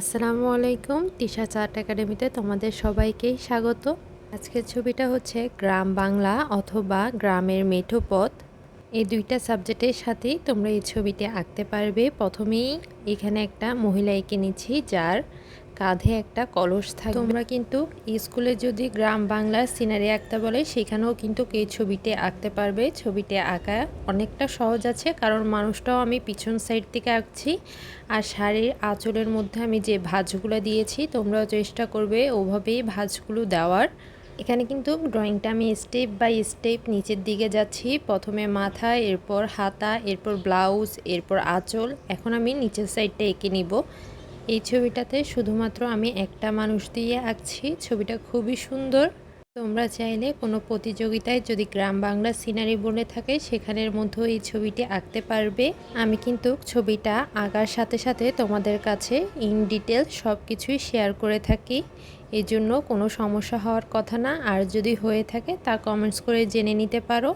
আসসালামু আলাইকুম, তিশা চার্ট একাডেমিতে তোমাদের সবাইকেই স্বাগত। আজকের ছবিটা হচ্ছে গ্রাম বাংলা অথবা গ্রামের মেঠো পথ। এই দুইটা সাবজেক্টের সাথেই তোমরা এই ছবিটি আঁকতে পারবে। প্রথমেই এখানে একটা মহিলা এঁকে নিচ্ছি, যার কাঁধে একটা কলস থাকে তোমরা কিন্তু স্কুলে যদি গ্রাম বাংলার সিনারি আঁকতে বলে, সেখানেও কিন্তু এই ছবিটি আঁকতে পারবে। ছবিটি আঁকা অনেকটা সহজ আছে, কারণ মানুষটাও আমি পিছন সাইড থেকে আঁকছি আর শাড়ির আঁচলের মধ্যে আমি যে ভাঁজগুলো দিয়েছি, তোমরাও চেষ্টা করবে ওভাবেই ভাঁজগুলো দেওয়ার। এখানে কিন্তু ড্রয়িংটা আমি স্টেপ বাই স্টেপ নিচের দিকে যাচ্ছি। প্রথমে মাথা, এরপর হাতা, এরপর ব্লাউজ, এরপর আঁচল। এখন আমি নিচের সাইডটা এঁকে নিব। এই ছবিটাতে শুধুমাত্র আমি একটা মানুষ দিয়ে আঁকছি। ছবিটা খুবই সুন্দর। তোমরা চাইলে কোনো প্রতিযোগিতায় যদি গ্রাম বাংলা সিনারি বলে থাকে, সেখানের মধ্যেও এই ছবিটি আঁকতে পারবে। আমি কিন্তু ছবিটা আঁকার সাথে সাথে তোমাদের কাছে ইন ডিটেল সব কিছুই শেয়ার করে থাকি। এই জন্য কোনো সমস্যা হওয়ার কথা না। আর যদি হয়ে থাকে, তা কমেন্টস করে জেনে নিতে পারো।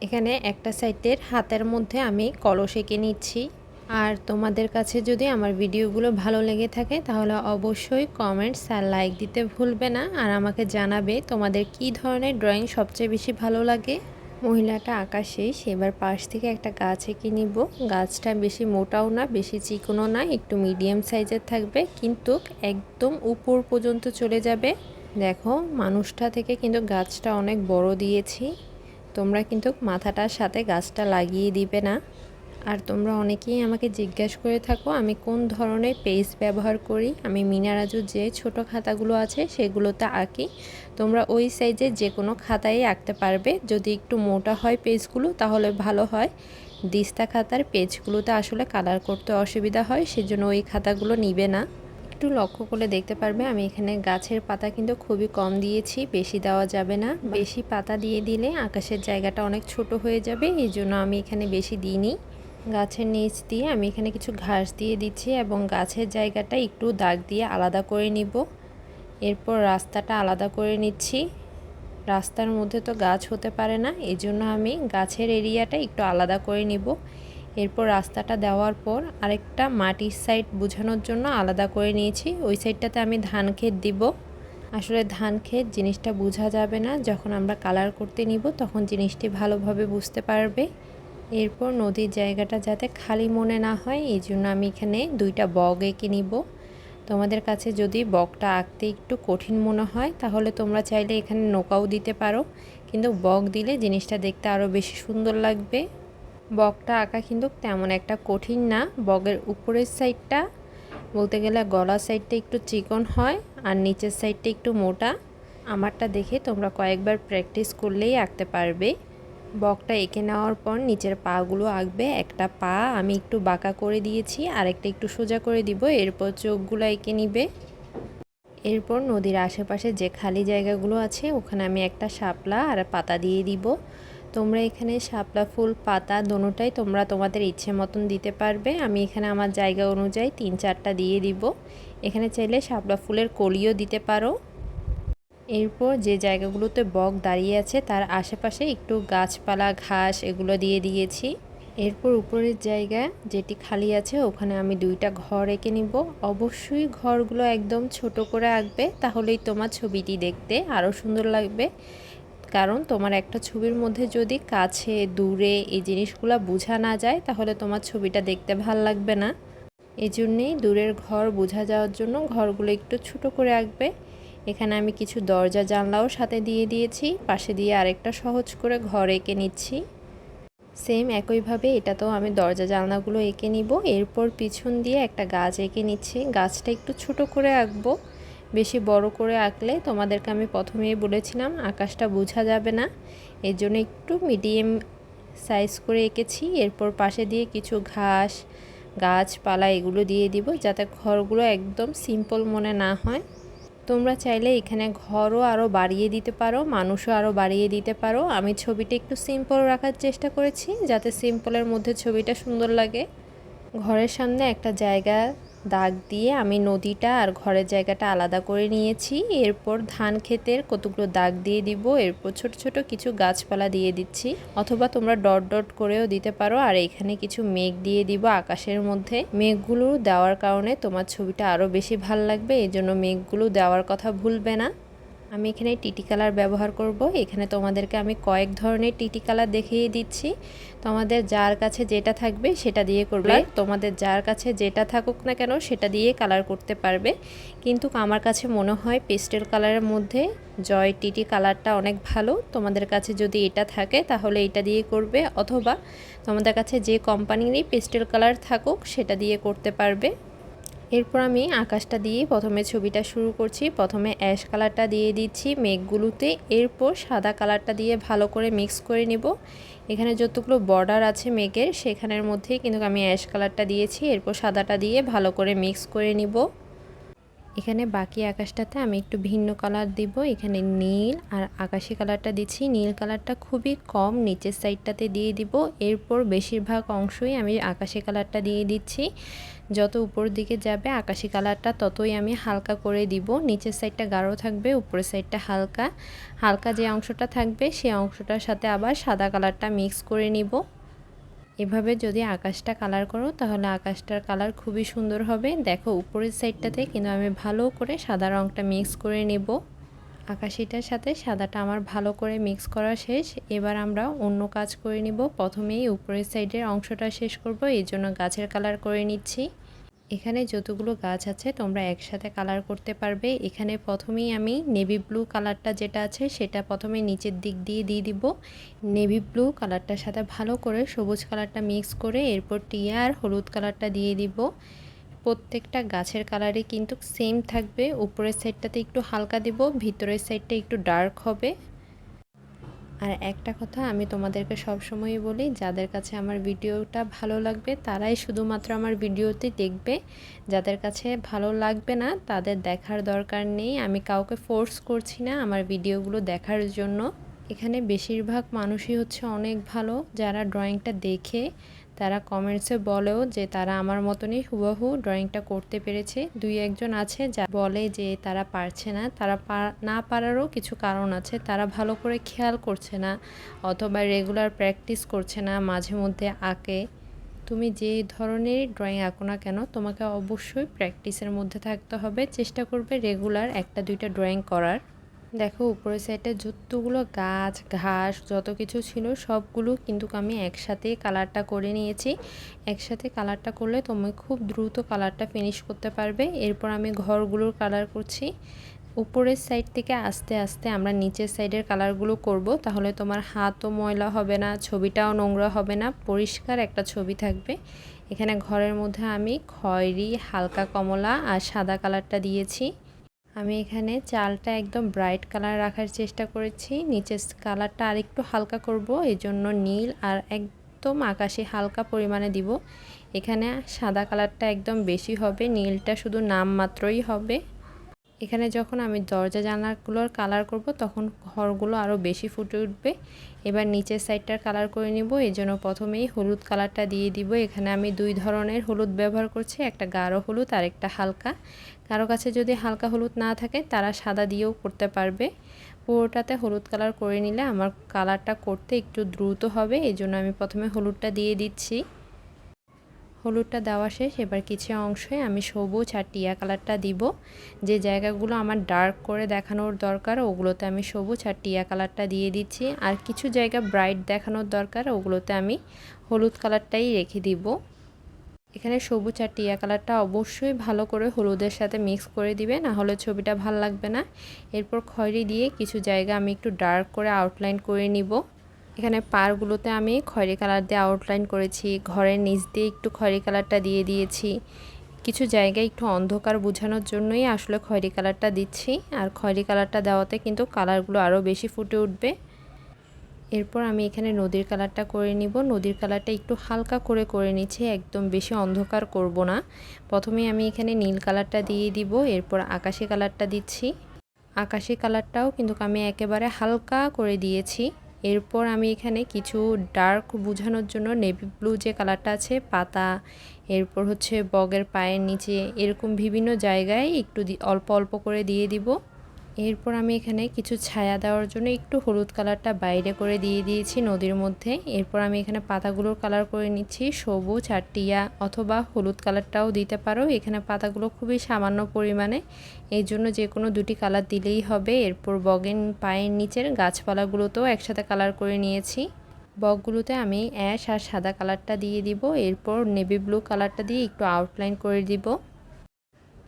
এখানে একটা সাইডের হাতের মধ্যে আমি কলস এঁকে নিচ্ছি। আর তোমাদের কাছে যদি আমার ভিডিওগুলো ভালো লেগে থাকে, তাহলে অবশ্যই কমেন্টস আর লাইক দিতে ভুলবে না। আর আমাকে জানাবে তোমাদের কি ধরনের ড্রয়িং সবচেয়ে বেশি ভালো লাগে। মহিলাটা আঁকা শেষ এবার পাশ থেকে একটা গাছ এঁকে নিব। গাছটা বেশি মোটাও না, বেশি চিকনও না, একটু মিডিয়াম সাইজের থাকবে, কিন্তু একদম উপর পর্যন্ত চলে যাবে। দেখো, মানুষটা থেকে কিন্তু গাছটা অনেক বড় দিয়েছি। তোমরা কিন্তু মাথাটার সাথে গাছটা লাগিয়ে দিবে না। আর তোমরা অনেকেই আমাকে জিজ্ঞাসা করে থাকো, আমি কোন ধরনের পেজ ব্যবহার করি? আমি মিনারাজু যে ছোট খাতাগুলো আছে সেগুলোতে আঁকি। তোমরা ওই সাইজে যে কোনো খাতায় আঁকতে পারবে। যদি একটু মোটা হয় পেজগুলো তাহলে ভালো হয়। দিস্তা খাতার পেজগুলোতে আসলে কালার করতে অসুবিধা হয়, সেজন্য ওই খাতাগুলো নিবে না। একটু লক্ষ্য করে দেখতে পারবে, আমি এখানে গাছের পাতা কিন্তু খুবই কম দিয়েছি, বেশি দেওয়া যাবে না। বেশি পাতা দিয়ে দিলে আকাশের জায়গাটা অনেক ছোট হয়ে যাবে, এই জন্য আমি এখানে বেশি দিইনি। গাছের নিচ দিয়ে আমি এখানে কিছু ঘাস দিয়ে দিচ্ছি এবং গাছের জায়গাটা একটু দাগ দিয়ে আলাদা করে নিব। এরপর রাস্তাটা আলাদা করে নিচ্ছি। রাস্তার মধ্যে তো গাছ হতে পারে না এই জন্য আমি গাছের এরিয়াটা একটু আলাদা করে নিব। এরপর রাস্তাটা দেওয়ার পর আরেকটা মাটির সাইড বোঝানোর জন্য আলাদা করে নিয়েছি। ওই সাইডটাতে আমি ধান ক্ষেত দিব। আসলে ধান ক্ষেত জিনিসটা বোঝা যাবে না, যখন আমরা কালার করতে নিব তখন জিনিসটি ভালোভাবে বুঝতে পারবে। এরপর নদীর জায়গাটা যাতে খালি মনে না হয়, এই জন্য আমি এখানে দুইটা বগ এঁকে নিব। তোমাদের কাছে যদি বগটা আঁকতে একটু কঠিন মনে হয়, তাহলে তোমরা চাইলে এখানে নৌকাও দিতে পারো। কিন্তু বগ দিলে জিনিসটা দেখতে আরও বেশি সুন্দর লাগবে। বগটা আঁকা কিন্তু তেমন একটা কঠিন না, বগের উপরের সাইডটা বলতে গেলে গলার সাইডটা একটু চিকন হয় আর নিচের সাইডটা একটু মোটা। আমারটা দেখে তোমরা কয়েকবার প্র্যাকটিস করলেই আঁকতে পারবে। বকটা এঁকে নেওয়ার পর নিচের পাগুলো আঁকবে। একটা পা আমি একটু বাঁকা করে দিয়েছি, আরেকটা একটু সোজা করে দিব, এরপর চোখগুলো এঁকে নিবে। এরপর নদীর আশেপাশে যে খালি জায়গাগুলো আছে, ওখানে আমি একটা শাপলা আর পাতা দিয়ে দিব। তোমরা এখানে শাপলা, ফুল, পাতা দোনোটাই তোমরা তোমাদের ইচ্ছে মতন দিতে পারবে। আমি এখানে আমার জায়গা অনুযায়ী তিন চারটা দিয়ে দিব। এখানে চাইলে শাপলা, ফুলের কলিও দিতে পারো। এরপর যে জায়গাগুলোতে বক দাঁড়িয়ে আছে, তার আশেপাশে একটু গাছপালা, ঘাস এগুলো দিয়ে দিয়েছি। এরপর উপরের জায়গা যেটি খালি আছে, ওখানে আমি দুইটা ঘর এঁকে নিব। অবশ্যই ঘরগুলো একদম ছোট করে আঁকবে, তাহলেই তোমার ছবিটি দেখতে আরও সুন্দর লাগবে। কারণ তোমার একটা ছবির মধ্যে যদি কাছে, দূরে এই জিনিসগুলো বোঝা না যায়, তাহলে তোমার ছবিটা দেখতে ভালো লাগবে না। এই জন্যেই দূরের ঘর বোঝা যাওয়ার জন্য ঘরগুলো একটু ছোট করে আঁকবে। এখানে আমি কিছু দরজা জানলাও সাথে দিয়ে দিয়েছি, পাশে দিয়ে আরেকটা সহজ করে ঘর এঁকে নিচ্ছি। সেম একইভাবে এটাতেও আমি দরজা জানলাগুলো এঁকে নিব, এরপর পিছন দিয়ে একটা গাছ এঁকে নিচ্ছি। গাছটা একটু ছোট করে আঁকবো, বেশি বড় করে আঁকলে তোমাদেরকে আমি প্রথমেই বলেছিলাম আকাশটা বোঝা যাবে না। এর জন্য একটু মিডিয়াম সাইজ করে এঁকেছি, এরপর পাশে দিয়ে কিছু ঘাস, গাছপালা এগুলো দিয়ে দিব যাতে ঘরগুলো একদম সিম্পল মনে না হয়। তোমরা চাইলে এখানে ঘরও আরও বাড়িয়ে দিতে পারো, মানুষও আরও বাড়িয়ে দিতে পারো। আমি ছবিটা একটু সিম্পল রাখার চেষ্টা করেছি, যাতে সিম্পলের মধ্যে ছবিটা সুন্দর লাগে। ঘরের সামনে একটা জায়গা দাগ দিয়ে আমি নদীটা আর ঘরের জায়গাটা আলাদা করে নিয়েছি। এরপর ধান ক্ষেতের কতগুলো দাগ দিয়ে দিব, এরপর ছোট ছোট কিছু গাছপালা দিয়ে দিচ্ছি। অথবা তোমরা ডট ডট করেও দিতে পারো, আর এখানে কিছু মেঘ দিয়ে দিব আকাশের মধ্যে। মেঘগুলো দেওয়ার কারণে তোমার ছবিটা আরও বেশি ভালো লাগবে এই জন্য মেঘগুলো দেওয়ার কথা ভুলবে না। আমি এখানে টিটি কালার ব্যবহার করব। এখানে তোমাদেরকে আমি কয়েক ধরনের টিটি কালার দেখিয়ে দিচ্ছি। তোমাদের যার কাছে যেটা থাকবে সেটা দিয়ে করবে। তোমাদের যার কাছে যেটা থাকুক না কেন সেটা দিয়ে কালার করতে পারবে। কিন্তু আমার কাছে মনে হয় পেস্টেল কালারের মধ্যে জয় টিটি কালারটা অনেক ভালো। তোমাদের কাছে যদি এটা থাকে তাহলে এটা দিয়ে করবে। অথবা তোমাদের কাছে যে কোম্পানিরই পেস্টেল কালার থাকুক সেটা দিয়ে করতে পারবে। এরপর আমি আকাশটা দিয়ে প্রথমে ছবিটা শুরু করছি। প্রথমে অ্যাশ কালারটা দিয়ে দিচ্ছি মেঘগুলোতে। এরপর সাদা কালারটা দিয়ে ভালো করে মিক্স করে নিব। এখানে যতগুলো বর্ডার আছে মেঘের, সেখানের মধ্যেই কিন্তু আমি অ্যাশ কালারটা দিয়েছি। এরপর সাদাটা দিয়ে ভালো করে মিক্স করে নিব। এখানে বাকি আকাশটাতে আমি একটু ভিন্ন কালার দিব। এখানে নীল আর আকাশি কালারটা দিচ্ছি। নীল কালারটা খুবই কম, নিচের সাইডটাতে দিয়ে দিব। এরপর বেশিরভাগ অংশই আমি আকাশি কালারটা দিয়ে দিচ্ছি। যত উপর দিকে যাবে আকাশি কালারটা, ততই আমি হালকা করে দিব। নিচের সাইডটা গাঢ় থাকবে, উপরের সাইডটা হালকা। হালকা যে অংশটা থাকবে সেই অংশটার সাথে আবার সাদা কালারটা মিক্স করে নিব। এভাবে যদি আকাশটা কালার করো, তাহলে আকাশটার কালার খুবই সুন্দর হবে। দেখো, উপরের সাইডটাতে কিন্তু আমি ভালো করে সাদা রঙটা মিক্স করে নেব। আকাশিটার সাথে সাদাটা আমার ভালো করে মিক্স করা শেষ। এবার আমরা অন্য কাজ করে নিব। প্রথমেই উপরের সাইডের অংশটা শেষ করব। এই জন্য গাছের কালার করে নিচ্ছি। এখানে যতগুলো গাছ আছে, তোমরা একসাথে কালার করতে পারবে। এখানে প্রথমেই আমি নেভি ব্লু কালারটা যেটা আছে, সেটা প্রথমে নিচের দিক দিয়ে দিয়ে দিব। নেভি ব্লু কালারটার সাথে ভালো করে সবুজ কালারটা মিক্স করে এরপর টিয়া আর হলুদ কালারটা দিয়ে দিব। প্রত্যেকটা গাছের কালারই কিন্তু সেম থাকবে। উপরের সাইডটাতে একটু হালকা দিব, ভিতরের সাইডটা একটু ডার্ক হবে। আর একটা কথা আমি তোমাদেরকে সব সময়ই বলি, যাদের কাছে আমার ভিডিওটা ভালো লাগবে তারাই শুধুমাত্র আমার ভিডিওতে দেখবে। যাদের কাছে ভালো লাগবে না তাদের দেখার দরকার নেই। আমি কাউকে ফোর্স করছি না আমার ভিডিওগুলো দেখার জন্য। এখানে বেশিরভাগ মানুষই হচ্ছে অনেক ভালো, যারা ড্রয়িংটা দেখে তারা কমেন্টসে বলেও যে তারা আমার মতনই হুবাহু ড্রয়িংটা করতে পেরেছে। দুই একজন আছে যা বলে যে তারা পারছে না। তারা না পারারও কিছু কারণ আছে। তারা ভালো করে খেয়াল করছে না, অথবা রেগুলার প্র্যাকটিস করছে না, মাঝে মধ্যে আঁকে। তুমি যে ধরনের ড্রয়িং আঁকো না কেন, তোমাকে অবশ্যই প্র্যাকটিসের মধ্যে থাকতে হবে। চেষ্টা করবে রেগুলার একটা দুইটা ড্রয়িং করার। দেখো, উপরের সাইডে যতগুলো গাছ, ঘাস, যত কিছু ছিল, সবগুলো কিন্তু আমি একসাথে কালারটা করে নিয়েছি। একসাথে কালারটা করলে তুমি খুব দ্রুত কালারটা ফিনিশ করতে পারবে। এরপর আমি ঘরগুলোর কালার করছি। উপরের সাইড থেকে আস্তে আস্তে আমরা নিচের সাইডের কালারগুলো করব। তাহলে তোমার হাতও ময়লা হবে না, ছবিটাও নোংরা হবে না, পরিষ্কার একটা ছবি থাকবে। এখানে ঘরের মধ্যে আমি খয়েরি, হালকা কমলা আর সাদা কালারটা দিয়েছি। আমি এখানে চালটা একদম ব্রাইট কালার রাখার চেষ্টা করেছি। নিচের কালারটা আরেকটু হালকা করব এই জন্য নীল আর একদম আকাশে হালকা পরিমাণে দিব। এখানে সাদা কালারটা একদম বেশি হবে, নীলটা শুধু নাম মাত্রই হবে। এখানে যখন আমি দরজা জানলাগুলোর কালার করব, তখন ঘরগুলো আরও বেশি ফুটে উঠবে। এবার নিচের সাইডটার কালার করে নিব। এই জন্য প্রথমেই হলুদ কালারটা দিয়ে দিব। এখানে আমি দুই ধরনের হলুদ ব্যবহার করছি, একটা গাঢ় হলুদ আর একটা হালকা। কারও কাছে যদি হালকা হলুদ না থাকে, তারা সাদা দিয়েও করতে পারবে। পুরোটাতে হলুদ কালার করে নিলে আমার কালারটা করতে একটু দ্রুত হবে। এই জন্য আমি প্রথমে হলুদটা দিয়ে দিচ্ছি। হলুদটা দেওয়া শেষ। এবার কিছু অংশে আমি সবুজ আর টিয়া কালারটা দিব। যে জায়গাগুলো আমার ডার্ক করে দেখানোর দরকার, ওগুলোতে আমি সবুজ আর টিয়া কালারটা দিয়ে দিচ্ছি। আর কিছু জায়গা ব্রাইট দেখানোর দরকার, ওগুলোতে আমি হলুদ কালারটাই রেখে দিব। এখানে সবুজ আর টিয়া কালারটা অবশ্যই ভালো করে হলুদের সাথে মিক্স করে দিবে, না হলে ছবিটা ভালো লাগবে না। এরপর খয়রি দিয়ে কিছু জায়গা আমি একটু ডার্ক করে আউটলাইন করে নিব। এখানে পারগুলোতে আমি খয়েরি কালার দিয়ে আউটলাইন করেছি। ঘরের নিচ দিয়ে একটু খয়েরি কালারটা দিয়ে দিয়েছি। কিছু জায়গায় একটু অন্ধকার বোঝানোর জন্যই আসলে খয়েরি কালারটা দিচ্ছি। আর খয়েরি কালারটা দেওয়াতে কিন্তু কালারগুলো আরও বেশি ফুটে উঠবে। এরপর আমি এখানে নদীর কালারটা করে নিব। নদীর কালারটা একটু হালকা করে করে নিচ্ছি, একদম বেশি অন্ধকার করব না। প্রথমে আমি এখানে নীল কালারটা দিয়ে দিব, এরপর আকাশি কালারটা দিচ্ছি। আকাশি কালারটাও কিন্তু আমি একেবারে হালকা করে দিয়েছি। এরপর আমি এখানে কিছু ডার্ক বোঝানোর জন্য নেভি ব্লু যে কালারটা আছে, পাতা, এরপর হচ্ছে বগের পায়ের নিচে এরকম বিভিন্ন জায়গায় একটু অল্প অল্প করে দিয়ে দিব। এরপর আমি এখানে কিছু ছায়া দেওয়ার জন্য একটু হলুদ কালারটা বাইরে করে দিয়ে দিয়েছি নদীর মধ্যে। এরপর আমি এখানে পাতাগুলোর কালার করে নিচ্ছি, সবুজ আর টিয়া অথবা হলুদ কালারটাও দিতে পারো। এখানে পাতাগুলো খুবই সামান্য পরিমাণে, এই জন্য যে কোনো দুটি কালার দিলেই হবে। এরপর বগেন পায়ের নিচের গাছপালাগুলোতেও একসাথে কালার করে নিয়েছি। বকগুলোতে আমি অ্যাশ আর সাদা কালারটা দিয়ে দিব। এরপর নেভি ব্লু কালারটা দিয়ে একটু আউটলাইন করে দিব।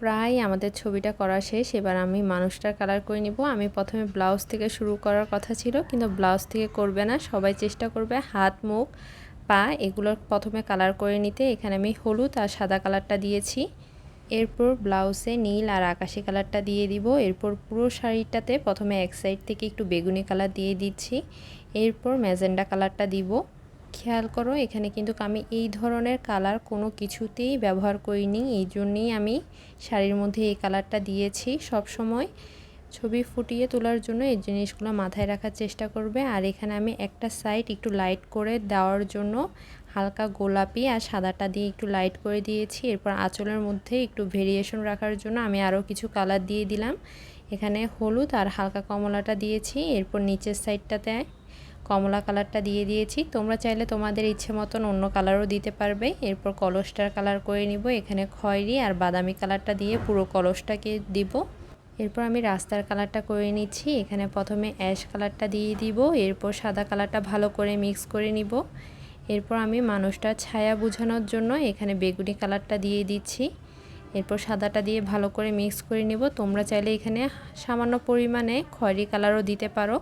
প্রায় আমাদের ছবিটা করা শেষ। এবার আমি মানুষটার কালার করে নিব। আমি প্রথমে ব্লাউজ থেকে শুরু করার কথা ছিল, কিন্তু ব্লাউজ থেকে করবে না। সবাই চেষ্টা করবে হাত, মুখ, পা এগুলোর প্রথমে কালার করে নিতে। এখানে আমি হলুদ আর সাদা কালারটা দিয়েছি। এরপর ব্লাউজে নীল আর আকাশি কালারটা দিয়ে দিব। এরপর পুরো শাড়িটাতে প্রথমে এক সাইড থেকে একটু বেগুনি কালার দিয়ে দিচ্ছি। এরপর ম্যাজেন্ডা কালারটা দিব। খেয়াল করো, এখানে কিন্তু আমি এই ধরনের কালার কোনো কিছুতেই ব্যবহার করিনি। এই জন্যেই আমি শাড়ির মধ্যে এই কালারটা দিয়েছি। সব সময় ছবি ফুটিয়ে তোলার জন্য এই জিনিসগুলো মাথায় রাখার চেষ্টা করবে। আর এখানে আমি একটা সাইড একটু লাইট করে দেওয়ার জন্য হালকা গোলাপি আর সাদাটা দিয়ে একটু লাইট করে দিয়েছি। এরপর আঁচলের মধ্যে একটু ভেরিয়েশন রাখার জন্য আমি আরও কিছু কালার দিয়ে দিলাম। এখানে হলুদ আর হালকা কমলাটা দিয়েছি। এরপর নিচের সাইডটাতে কমলা কালারটা দিয়ে দিয়েছি। তোমরা চাইলে তোমাদের ইচ্ছে মতন অন্য কালারও দিতে পারবে। এরপর কলসটার কালার করে নিব। এখানে খয়েরি আর বাদামি কালারটা দিয়ে পুরো কলসটাকে দিব। এরপর আমি রাস্তার কালারটা করে নিচ্ছি। এখানে প্রথমে অ্যাশ কালারটা দিয়ে দিব। এরপর সাদা কালারটা ভালো করে মিক্স করে নিব। এরপর আমি মানুষটার ছায়া বোঝানোর জন্য এখানে বেগুনি কালারটা দিয়ে দিচ্ছি। এরপর সাদাটা দিয়ে ভালো করে মিক্স করে নিব। তোমরা চাইলে এখানে সামান্য পরিমাণে খয়েরি কালারও দিতে পারো।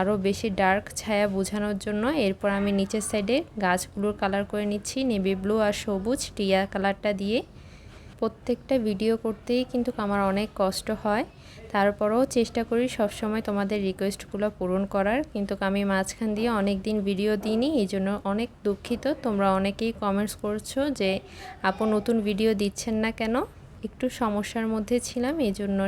আরও বেশি ডার্ক ছায়া বোঝানোর জন্য এরপর আমি নিচের সাইডে গাছগুলোর কালার করে নিচ্ছি, নেভি ব্লু আর সবুজ টিয়া কালারটা দিয়ে। প্রত্যেকটা ভিডিও করতেই কিন্তু আমার অনেক কষ্ট হয়। তারপরেও চেষ্টা করি সবসময় তোমাদের রিকোয়েস্টগুলো পূরণ করার। কিন্তু আমি মাঝখান দিয়ে অনেক দিন ভিডিও দিইনি, এই জন্য অনেক দুঃখিত। তোমরা অনেকেই কমেন্টস করছ যে, আপু নতুন ভিডিও দিচ্ছেন না কেন? একটু সমস্যার মধ্যে ছিলাম, এই জন্য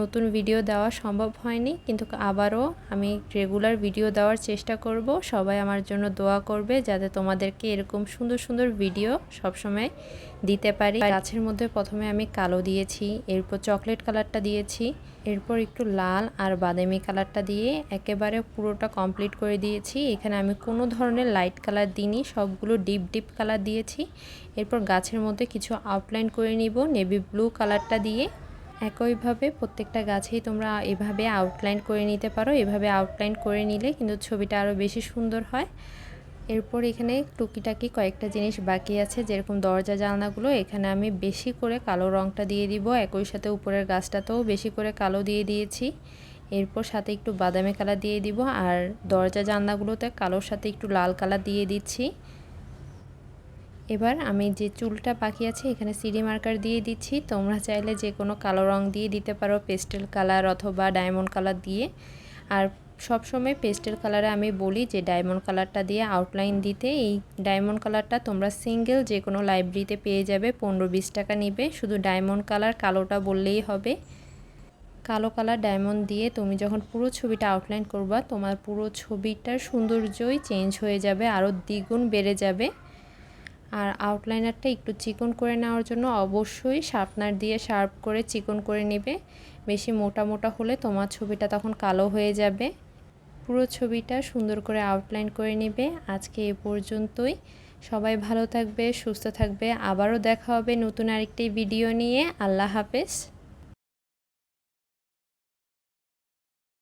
নতুন ভিডিও দেওয়া সম্ভব হয়নি, কিন্তু আবারও আমি রেগুলার ভিডিও দেওয়ার চেষ্টা করব। সবাই আমার জন্য দোয়া করবে যাতে তোমাদেরকে এরকম সুন্দর সুন্দর ভিডিও সবসময় দিতে পারি। গাছের মধ্যে প্রথমে আমি কালো দিয়েছি, এরপর চকলেট কালারটা দিয়েছি, এরপর একটু লাল আর বাদামি কালারটা দিয়ে একেবারে পুরোটা কমপ্লিট করে দিয়েছি। এখানে আমি কোনো ধরনের লাইট কালার দিইনি, সবগুলো ডিপ ডিপ কালার দিয়েছি। এরপর গাছের মধ্যে কিছু আউটলাইন করে নিব নেভি ব্লু কালারটা দিয়ে। একইভাবে প্রত্যেকটা গাছেই তোমরা এভাবে আউটলাইন করে নিতে পারো। এভাবে আউটলাইন করে নিলে কিন্তু ছবিটা আরও বেশি সুন্দর হয়। এরপর এখানে টুকিটাকি কয়েকটা জিনিস বাকি আছে, যেরকম দরজা জানলাগুলো। এখানে আমি বেশি করে কালো রঙটা দিয়ে দিব। একই সাথে উপরের গাছটাতেও বেশি করে কালো দিয়ে দিয়েছি। এরপর সাথে একটু বাদামি কালার দিয়ে দিব। আর দরজা জানলাগুলোতে কালোর সাথে একটু লাল কালার দিয়ে দিচ্ছি। এবার আমি যে চুলটা বাকি আছে, এখানে সিডি মার্কার দিয়ে দিচ্ছি। তোমরা চাইলে যে কোনো কালো রং দিয়ে দিতে পারো পেস্টেল কালার অথবা ডায়মন্ড কালার দিয়ে। আর সবসময় পেস্টেল কালারে আমি বলি যে ডায়মন্ড কালারটা দিয়ে আউটলাইন দিতে। এই ডায়মন্ড কালারটা তোমরা সিঙ্গেল যে কোনো লাইব্রেরিতে পেয়ে যাবে, পনেরো বিশ টাকা নিবে। শুধু ডায়মন্ড কালার কালোটা বললেই হবে। কালো কালার ডায়মন্ড দিয়ে তুমি যখন পুরো ছবিটা আউটলাইন করবা, তোমার পুরো ছবিটার সৌন্দর্যই চেঞ্জ হয়ে যাবে আরও দ্বিগুণ বেড়ে যাবে। আর আউটলাইনারটা একটু চিকন করে নেওয়ার জন্য অবশ্যই শার্পনার দিয়ে শার্প করে চিকন করে নেবে। বেশি মোটা মোটা হলে তোমার ছবিটা তখন কালো হয়ে যাবে। পুরো ছবিটা সুন্দর করে আউটলাইন করে নেবে। আজকে এ পর্যন্তই। সবাই ভালো থাকবে, সুস্থ থাকবে। আবারও দেখা হবে নতুন আরেকটি ভিডিও নিয়ে। আল্লাহ হাফেজ।